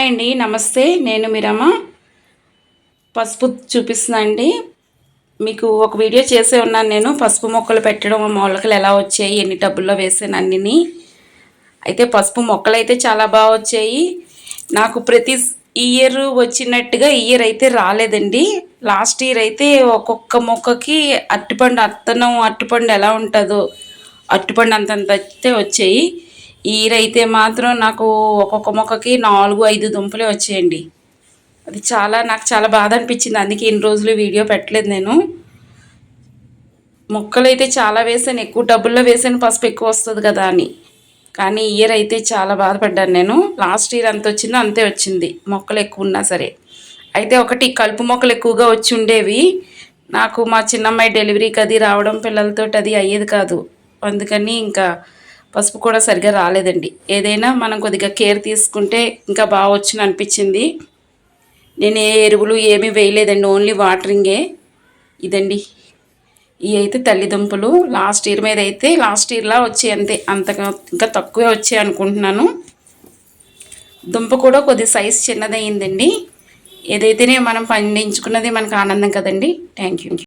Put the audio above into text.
Hi అండి నమస్తే. నేను మీరమ్మ. పసుపు చూపిస్తున్నా అండి. మీకు ఒక వీడియో చేసే ఉన్నాను నేను. పసుపు మొక్కలు పెట్టడం మొలకలు ఎలా వచ్చాయి ఎన్ని టబ్బుల్లో వేసాను అన్నిని. అయితే పసుపు మొక్కలు అయితే చాలా బాగా వచ్చాయి. నాకు ప్రతి ఇయర్ వచ్చినట్టుగా ఇయర్ అయితే రాలేదండి. లాస్ట్ ఇయర్ అయితే ఒక్కొక్క మొక్కకి అరటిపండు అత్తనం అరటిపండు ఎలా ఉంటుందో అరటిపండు అంతంత అయితే వచ్చాయి. ఈరైతే మాత్రం నాకు ఒక్కొక్క మొక్కకి నాలుగు ఐదు దుంపలే వచ్చేయండి. అది చాలా నాకు చాలా బాధ అనిపించింది. అందుకే ఇన్ని రోజులు వీడియో పెట్టలేదు నేను. మొక్కలు అయితే చాలా వేసాను. ఎక్కువ డబ్బుల్లో వేసాను. పసుపు ఎక్కువ వస్తుంది కదా అని. కానీ ఇయర్ అయితే చాలా బాధపడ్డాను నేను. లాస్ట్ ఇయర్ అంత వచ్చిందో అంతే వచ్చింది. మొక్కలు ఎక్కువ ఉన్నా సరే. అయితే ఒకటి కలుపు మొక్కలు ఎక్కువగా వచ్చి ఉండేవి. నాకు మా చిన్నమ్మాయి డెలివరీకి అది రావడం పిల్లలతో అది అయ్యేది కాదు. అందుకని ఇంకా పసుపు కూడా సరిగా రాలేదండి. ఏదైనా మనం కొద్దిగా కేర్ తీసుకుంటే ఇంకా బాగా వచ్చిన అనిపించింది. నేను ఏ ఎరువులు ఏమీ వేయలేదండి ఓన్లీ వాటరింగే. ఇదండి. ఇవి అయితే తల్లిదంపులు లాస్ట్ ఇయర్ మీద అయితే లాస్ట్ ఇయర్లా వచ్చాయి అంతే. అంతగా ఇంకా తక్కువే వచ్చాయి అనుకుంటున్నాను. దుంప కూడా కొద్ది సైజ్ చిన్నదయ్యిందండి. ఏదైతేనే మనం పండించుకున్నది మనకు ఆనందం కదండి. Thank you